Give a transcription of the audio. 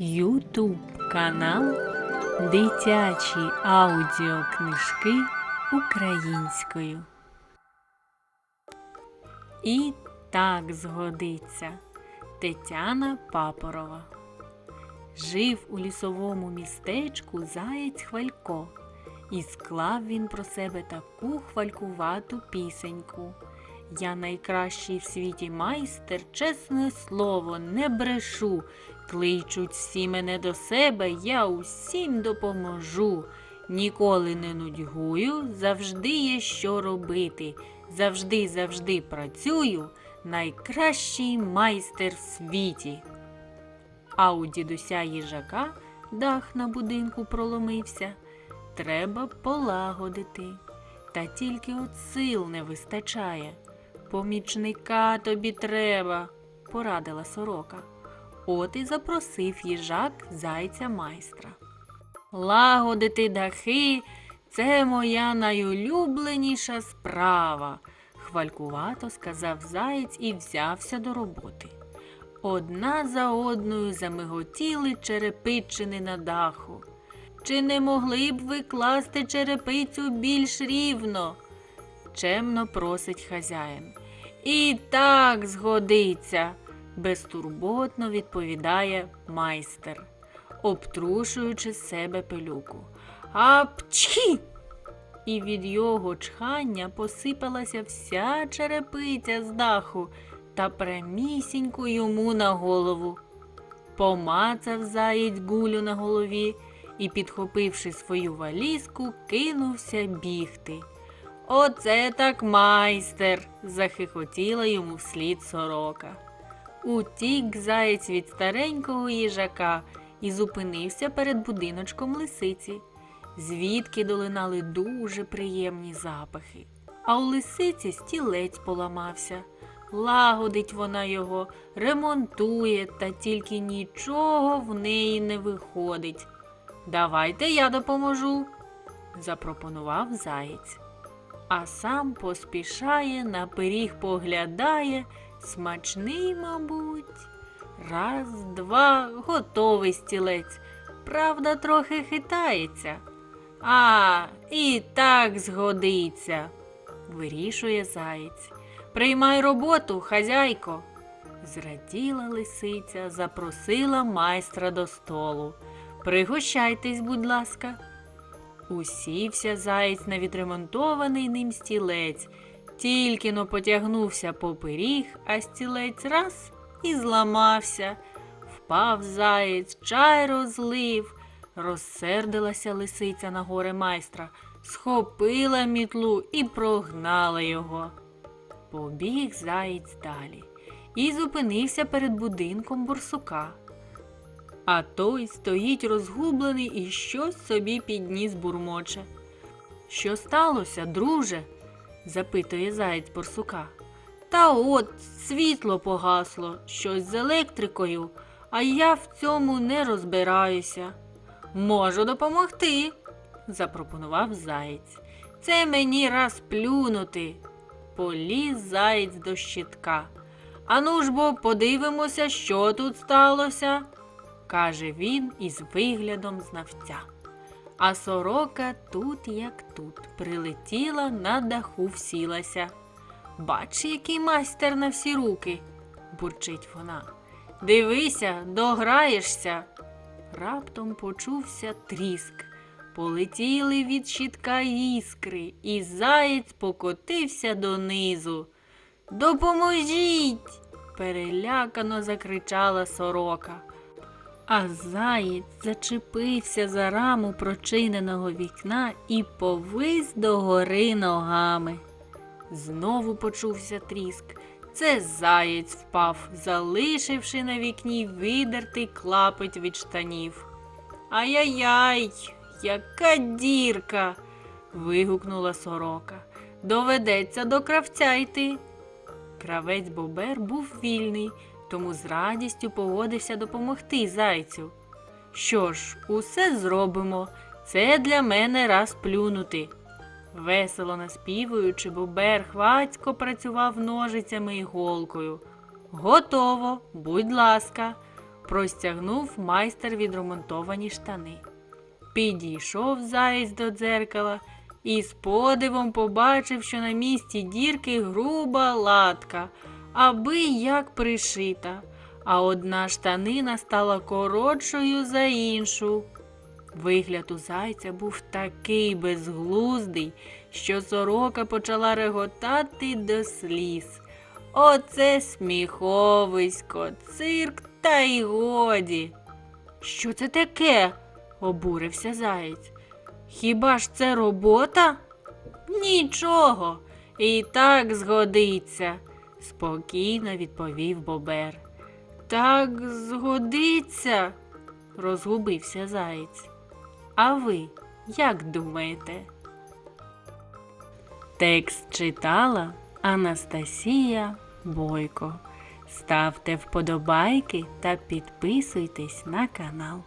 Ютуб канал Дитячі аудіокнижки українською. І так згодиться Тетяна Папорова. Жив у лісовому містечку заєць Хвалько, і склав він про себе таку хвалькувату пісеньку. Я найкращий в світі майстер, чесне слово, не брешу. Кличуть всі мене до себе, я усім допоможу. Ніколи не нудьгую, завжди є що робити. Завжди, завжди працюю, найкращий майстер в світі. А у дідуся їжака дах на будинку проломився. Треба полагодити. Та тільки от сил не вистачає. Помічника тобі треба, порадила сорока. От і запросив їжак зайця майстра. Лагодити дахи це моя найулюбленіша справа, хвалькувато сказав заєць і взявся до роботи. Одна за одною замиготіли черепичини на даху. Чи не могли б ви класти черепицю більш рівно? Чемно просить хазяїн. І так згодиться, безтурботно відповідає майстер, обтрушуючи з себе пилюку. Апчхі! І від його чхання посипалася вся черепиця з даху та прямісінько йому на голову. Помацав заєць гулю на голові і, підхопивши свою валізку, кинувся бігти. Оце так майстер. захихотіла йому вслід сорока. Утік заєць від старенького їжака і зупинився перед будиночком лисиці, звідки долинали дуже приємні запахи. А у лисиці стілець поламався. Лагодить вона його, ремонтує, та тільки нічого в неї не виходить. Давайте я допоможу, запропонував заєць а сам поспішає, на пиріг поглядає, смачний, мабуть. Раз, два, готовий стілець. Правда, трохи хитається. А, і так згодиться, вирішує заєць. Приймай роботу, хазяйко. Зраділа лисиця, запросила майстра до столу. Пригощайтесь, будь ласка. Усівся заєць на відремонтований ним стілець, тільки но потягнувся по пиріг, а стілець раз і зламався. Впав заєць, чай розлив. Розсердилася лисиця на горе майстра, схопила мітлу і прогнала його. Побіг заєць далі і зупинився перед будинком борсука. А той стоїть розгублений і щось собі підніс бурмоче. Що сталося, друже? запитує заєць борсука. Та от світло погасло, щось з електрикою, а я в цьому не розбираюся. Можу допомогти, запропонував заєць. Це мені раз плюнути. Поліз заєць до щитка. Ану ж бо подивимося, що тут сталося каже він із виглядом знавця. А сорока тут, як тут, прилетіла на даху всілася. Бач, який майстер на всі руки, бурчить вона. Дивися, дограєшся. Раптом почувся тріск. Полетіли від щитка іскри, і заєць покотився донизу. Допоможіть! перелякано закричала сорока. А заєць зачепився за раму прочиненого вікна і повис догори ногами. Знову почувся тріск. Це заєць впав, залишивши на вікні видертий клапоть від штанів. Ай-яй-яй, яка дірка. вигукнула сорока. Доведеться до кравця йти. Кравець Бобер був вільний тому з радістю погодився допомогти зайцю. Що ж, усе зробимо. Це для мене раз плюнути. Весело наспівуючи, бобер хвацько працював ножицями і голкою. Готово, будь ласка, простягнув майстер відремонтовані штани. Підійшов заєць до дзеркала і з подивом побачив, що на місці дірки груба латка, аби як пришита, а одна штанина стала коротшою за іншу. Вигляд у зайця був такий безглуздий, що сорока почала реготати до сліз. Оце сміховисько, цирк та й годі. Що це таке? обурився заєць. Хіба ж це робота? Нічого, і так згодиться, спокійно відповів Бобер. Так згодиться, розгубився заєць. А ви як думаєте? Текст читала Анастасія Бойко. Ставте вподобайки та підписуйтесь на канал.